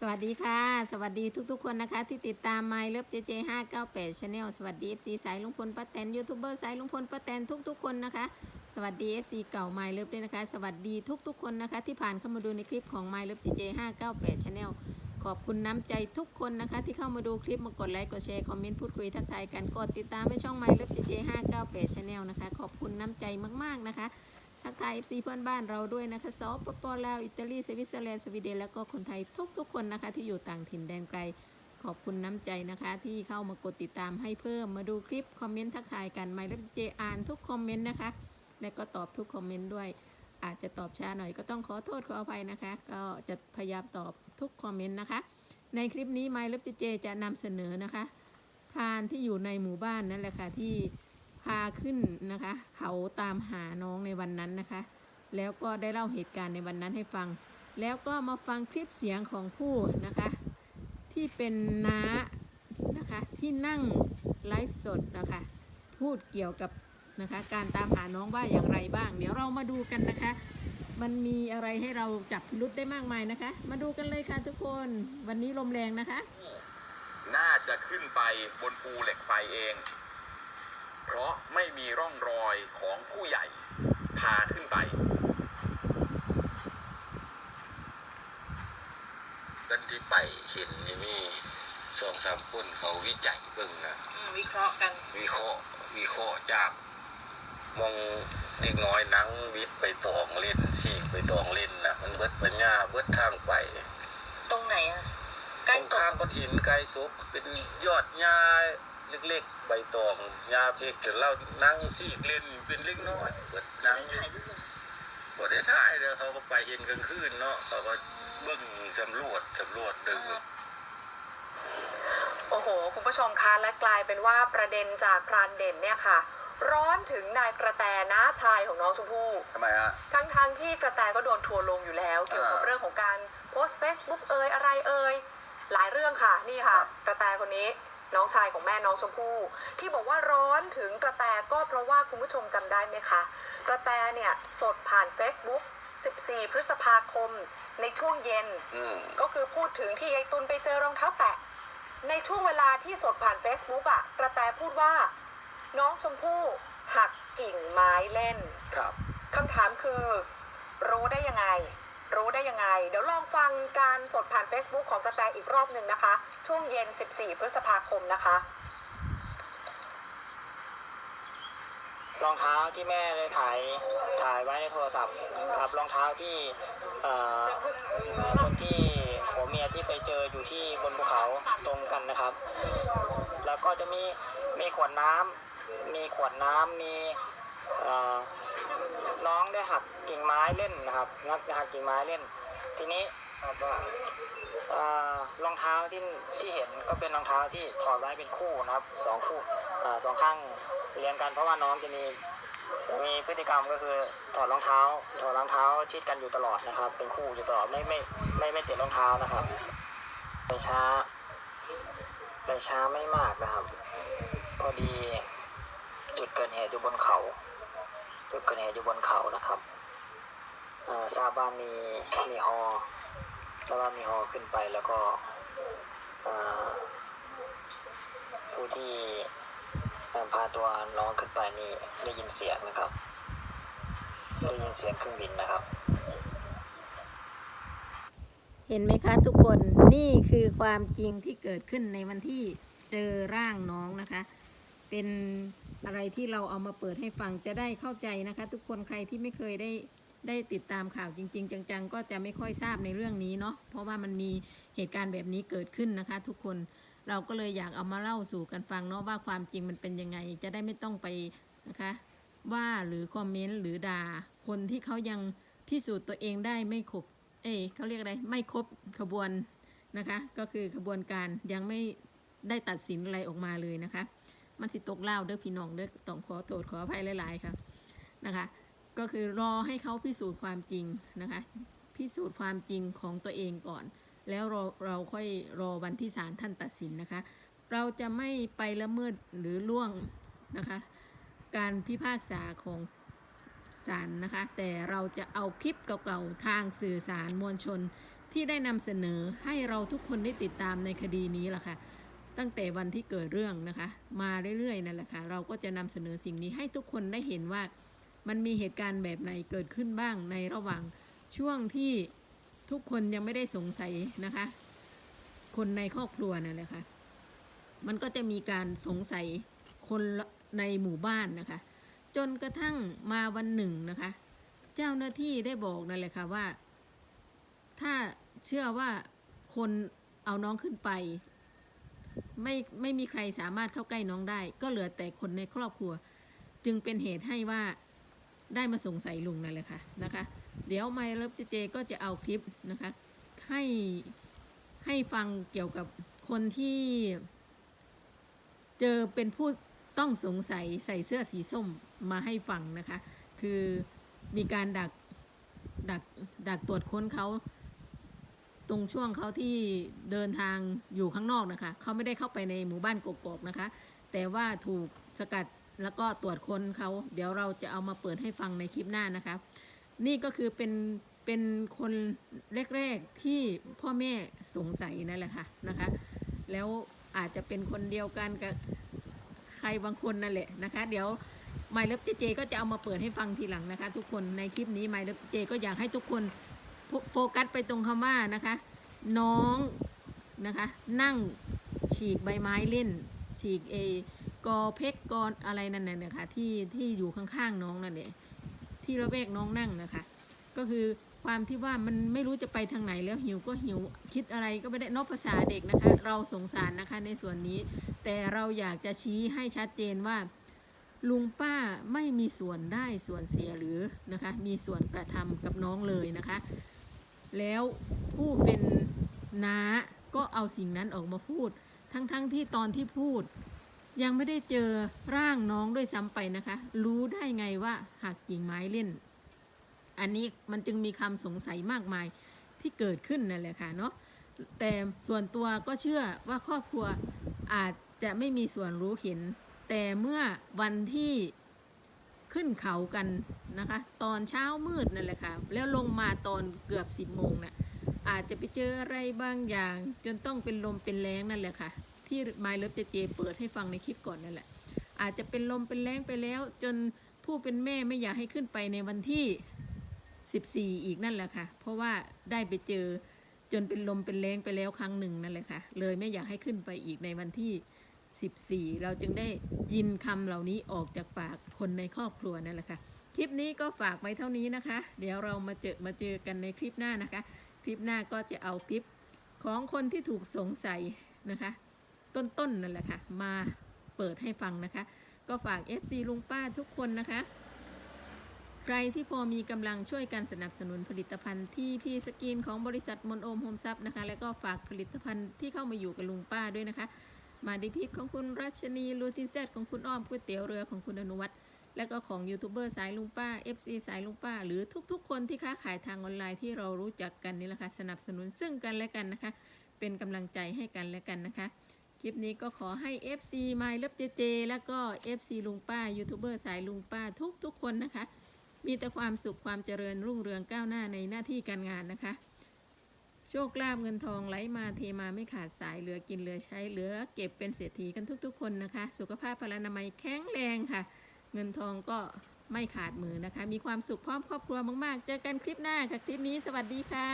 สวัสดีค่ะ สวัสดีทุกๆคนนะคะ ที่ติดตาม My Love JJ 598 Channel สวัสดี FC สายลุงพลป้าแตนยูทูบเบอร์สายลุงพลป้าแตนทุกๆคนนะคะ สวัสดี FC เก่า My Love ด้วยนะคะ สวัสดีทุกๆคนนะคะ ที่ผ่านเข้ามาดูในคลิปของ My Love JJ 598 Channel ขอบคุณน้ำใจทุกคนนะคะ ที่เข้ามาดูคลิปมากดไลค์กดแชร์คอมเมนต์พูดคุยทักทายกันกดติดตามให้ช่อง My Love JJ 598 Channel นะคะ ขอบคุณน้ำใจมากๆนะคะ ทักทาย FC เพื่อนบ้านเราด้วยนะคะสปปลาวอิตาลีสวิตเซอร์แลนด์สวีเดนแล้วก็คนไทยทุกๆคนนะคะ ที่อยู่ต่างถิ่นแดนไกล ขอบคุณน้ำใจนะคะ ที่เข้ามากดติดตามให้เพิ่มมาดูคลิป คอมเมนต์ทักทายกันไม่รับเจอ่านทุกคอมเมนต์นะคะ และก็ตอบทุกคอมเมนต์ด้วย อาจจะตอบช้าหน่อยก็ต้องขอโทษขออภัยนะคะ ก็จะพยายามตอบทุกคอมเมนต์นะคะ ในคลิปนี้ไมล์เจจะนำเสนอนะคะพรานที่อยู่ในหมู่บ้านนั่นแหละค่ะที่ พาขึ้นนะคะ เขาตามหาน้องในวันนั้นนะคะ แล้วก็ได้เล่าเหตุการณ์ในวันนั้นให้ฟัง แล้วก็มาฟังคลิปเสียงของผู้นะคะ ที่เป็นน้านะคะที่นั่งไลฟ์สดนะคะพูดเกี่ยวกับนะคะการตามหาน้องว่าอย่างไรบ้าง เดี๋ยวเรามาดูกันนะคะ มันมีอะไรให้เราจับพิรุษได้มากมายนะคะ มาดูกันเลยค่ะทุกคนวันนี้ลมแรงนะคะ น่าจะขึ้นไปบนภูเหล็กไฟเอง เพราะไม่มีร่องรอยของผู้ใหญ่พาขึ้นไป กันที่ไปเห็นนี่มีสองสามคนเขาวิจัยเบิ่งนะอืมวิเคราะห์กัน วิเคราะห์วิเคราะห์จากมองเด็กน้อยหนังวิทย์ไป ตองหญ้าเพกเดี๋ยวเรานั่งซีกเล่นเป็นเล็กน้อยเบิดนั่งถ่ายรูปลงบ่ได้ถ่ายเด้อเขาก็ไปเห็นกลางคืนเนาะเขาก็เบิ่งสำรวจสำรวจเดินโอ้โห คุณผู้ชมคะและกลายเป็นว่าประเด็นจากพรานเด่นเนี่ยค่ะ ร้อนถึงนายกระแตน้าชายของน้องชมพู่ทำไมฮะทั้งๆทที่กระแตก็โดนทัวร์ลงอยู่แล้ว เกี่ยวกับอ่าเรื่องของการโพสต์ Facebook เอ่ยอะไรเอ่ยหลายเรื่องค่ะนี่ค่ะ กระแตคนนี้ น้องชายของแม่น้องชมพู่ ที่บอกว่าร้อนถึงกระแตก็เพราะว่าคุณผู้ชมจำได้ไหมคะ กระแตเนี่ยสดผ่าน Facebook 14 พฤษภาคมในช่วงเย็นอืมก็คือพูดถึงที่ยายตุลไปเจอรองเท้าแตะ ในช่วงเวลาที่สดผ่าน Facebook อะ กระแตพูดว่า น้องชมพู่หักกิ่งไม้เล่น ครับคำถามคือ รู้ได้ยังไง รู้ได้ยังไง เดี๋ยวลองฟังการสดผ่าน Facebook ของกระแตอีกรอบหนึ่งนะคะ ช่วงเย็น 14 พฤษภาคมนะคะรองเท้าที่แม่ได้ถ่ายถ่ายไว้ในโทรศัพท์ครับรองเท้าที่คนที่ผัวเมียที่ไปเจออยู่ที่บนภูเขาตรงกันนะครับ แล้วก็จะมีมีขวดน้ำมีขวดน้ำมี น้องได้หักกิ่งไม้เล่นนะครับนักหักกิ่งไม้เล่น ทีนี้รองเท้าที่ที่เห็นก็เป็นรองเท้าที่ถอดไว้เป็นคู่นะครับสองคู่สองข้างเรียงกันเพราะว่าน้องจะมีมีพฤติกรรมก็คือถอดรองเท้า ถอดรองเท้าชิดกันอยู่ตลอดนะครับ เป็นคู่อยู่ตลอดไม่ไม่ไม่ไม่เติดรองเท้านะครับไปช้าไปช้าไม่มากนะครับ พอดีจุดเกิดเหตุอยู่บนเขา อยู่บนเขานะครับทราบว่ามีมีฮอทราบว่ามีฮอขึ้นไปแล้วก็ผู้ที่พาตัวน้องขึ้นไปนี่ได้ยินเสียงนะครับได้ยินเสียงเครื่องบินนะครับ เห็นไหมคะทุกคนนี่คือความจริงที่เกิดขึ้นในวันที่เจอร่างน้องนะคะ เป็นอะไรที่เราเอามาเปิดให้ฟังจะได้เข้าใจนะคะ ทุกคนใครที่ไม่เคยได้ได้ติดตามข่าวจริง ๆ จัง ๆ ก็จะไม่ค่อยทราบในเรื่องนี้เนาะเพราะว่ามันมีเหตุการณ์แบบนี้เกิดขึ้นนะคะ ทุกคนเราก็เลยอยากเอามาเล่าสู่กันฟังเนาะว่าความจริงมันเป็นยังไง จะได้ไม่ต้องไปนะคะ ว่าหรือคอมเมนต์หรือด่าคนที่เขายังพิสูจน์ตัวเองได้ไม่ครบ เอ้เขาเรียกอะไร ไม่ครบขบวนนะคะ ก็คือขบวนการยังไม่ได้ตัดสินอะไรออกมาเลยนะคะ มันสิตกเล่าเด้อพี่น้องเด้อต้องขอโทษขออภัยหลายๆค่ะนะคะ ก็คือรอให้เขาพิสูจน์ความจริงนะคะ พิสูจน์ความจริงของตัวเองก่อน แล้วเราเราค่อยรอวันที่ศาลท่านตัดสินนะคะ เราจะไม่ไปละเมิดหรือล่วงนะคะ การพิพากษาของศาลนะคะ แต่เราจะเอาคลิปเก่าๆทางสื่อสารมวลชนที่ได้นำเสนอให้เราทุกคนได้ติดตามในคดีนี้ล่ะค่ะ ตั้งแต่วันที่เกิดเรื่องนะคะ มาเรื่อยๆนั่นแหละค่ะเราก็จะนำเสนอสิ่งนี้ให้ทุกคนได้เห็นว่ามันมีเหตุการณ์แบบไหนเกิดขึ้นบ้างในระหว่างช่วงที่ทุกคนยังไม่ได้สงสัยนะคะ คนในครอบครัวนั่นแหละค่ะมันก็จะมีการสงสัยคนในหมู่บ้านนะคะ จนกระทั่งมาวันหนึ่งนะคะ เจ้าหน้าที่ได้บอกนั่นแหละค่ะว่า ถ้าเชื่อว่าคนเอาน้องขึ้นไป ไม่ไม่มีใครสามารถเข้าใกล้น้องได้ ก็เหลือแต่คนในครอบครัว จึงเป็นเหตุให้ว่าได้มาสงสัยลุงนั่นแหละค่ะนะคะ เดี๋ยวไมเลิฟเจเจก็จะเอาคลิปนะคะให้ให้ฟังเกี่ยวกับคนที่ เจอเป็นผู้ต้องสงสัยใส่เสื้อสีส้มมาให้ฟังนะคะ คือมีการดักดักดักตรวจค้นเขา ตรงช่วงเขาที่เดินทางอยู่ข้างนอกนะคะ เขาไม่ได้เข้าไปในหมู่บ้านกกอกนะคะ แต่ว่าถูกสกัดแล้วก็ตรวจค้นเขาเดี๋ยวเราจะเอามาเปิดให้ฟังในคลิปหน้านะคะ นี่ก็คือเป็นเป็นคนแรกๆที่พ่อแม่สงสัยนั่นแหละค่ะนะคะ แล้วอาจจะเป็นคนเดียวกันกับใครบางคนนั่นแหละนะคะ เดี๋ยวไมล์เลิฟเจเจก็จะเอามาเปิดให้ฟังทีหลังนะคะ ทุกคนในคลิปนี้ไมล์เลิฟเจก็อยากให้ทุกคน โฟกัสไปตรงคำว่านะคะ น้องนะคะ นั่งฉีกใบไม้เล่น ฉีกเอกอเพกกออะไรนั่นน่ะนะคะที่ที่อยู่ข้างๆน้องนั่นแหละที่ระแวกน้องนั่งนะคะ ก็คือความที่ว่ามันไม่รู้จะไปทางไหนแล้วหิวก็หิวคิดอะไรก็ไม่ได้นอกภาษาเด็กนะคะ เราสงสารนะคะในส่วนนี้ แต่เราอยากจะชี้ให้ชัดเจนว่า ลุงป้าไม่มีส่วนได้ส่วนเสียหรือนะคะ มีส่วนกระทำกับน้องเลยนะคะ แล้วผู้เป็นน้าก็เอาสิ่งนั้นออกมาพูด ทั้งๆทที่ตอนที่พูด ยังไม่ได้เจอร่างน้องด้วยซ้ำไปนะคะ รู้ได้ไงว่าหักกิ่งไม้เล่น อันนี้มันจึงมีคำสงสัยมากมายที่เกิดขึ้นนั่นแหละค่ะเนาะแต่ส่วนตัวก็เชื่อว่าครอบครัวอาจจะไม่มีส่วนรู้เห็น แต่เมื่อวันที่ขึ้นเขากัน นะคะ ตอนเช้ามืดนั่นแหละค่ะ แล้วลงมาตอนเกือบ10โมงน่ะอาจจะไปเจออะไรบางอย่าง จนต้องเป็นลมเป็นแรงนั่นแหละค่ะ ที่ไมล์เลิฟเจเจเปิดให้ฟังในคลิปก่อนนั่นแหละ อาจจะเป็นลมเป็นแรงไปแล้ว จนผู้เป็นแม่ไม่อยากให้ขึ้นไปในวันที่ 14 อีกนั่นแหละค่ะ เพราะว่าได้ไปเจอจนเป็นลมเป็นแรงไปแล้วครั้งหนึ่งนั่นแหละค่ะ เลยไม่อยากให้ขึ้นไปอีกในวันที่ 14 เราจึงได้ยินคำเหล่านี้ออกจากปากคนในครอบครัวนั่นแหละค่ะ คลิปนี้ก็ฝากไว้เท่านี้นะคะ เดี๋ยวเรามาเจอมาเจอกันในคลิปหน้านะคะ คลิปหน้าก็จะเอาคลิปของคนที่ถูกสงสัยนะคะ ต้นๆนนั่นแหละค่ะ มาเปิดให้ฟังนะคะ ก็ฝาก FC ลุงป้าทุกคนนะคะ ใครที่พอมีกำลังช่วยกันสนับสนุนผลิตภัณฑ์ที่พี่สกินของบริษัทมนโอมโฮมซับนะคะ แล้วก็ฝากผลิตภัณฑ์ที่เข้ามาอยู่กับลุงป้าด้วยนะคะ มาดิพิษของคุณรัชนีลูตินเซตของคุณอ้อมก๋วยเตี๋ยวเรือของคุณอนุวัฒน์ และก็ของยูทูบเบอร์สายลุงป้า FC สายลุงป้า หรือทุกๆ คนที่ค้าขายทางออนไลน์ที่เรารู้จักกันนี่แหละค่ะสนับสนุนซึ่งกันและกันนะคะ เป็นกำลังใจให้กันและกันนะคะ คลิปนี้ก็ขอให้ FC My Love JJ แล้วก็ FC ลุงป้ายูทูบเบอร์สายลุงป้าทุกๆ คนนะคะ มีแต่ความสุขความเจริญรุ่งเรืองก้าวหน้าในหน้าที่การงานนะคะโชคลาภเงินทองไหลมาเทมาไม่ขาดสายเหลือกินเหลือใช้เหลือเก็บเป็นเศรษฐีกันทุกๆ คนนะคะ สุขภาพพลานามัยแข็งแรงค่ะ เงินทองก็ไม่ขาดมือนะคะ มีความสุขพร้อมครอบครัวมาก ๆ เจอกันคลิปหน้าค่ะ คลิปนี้สวัสดีค่ะ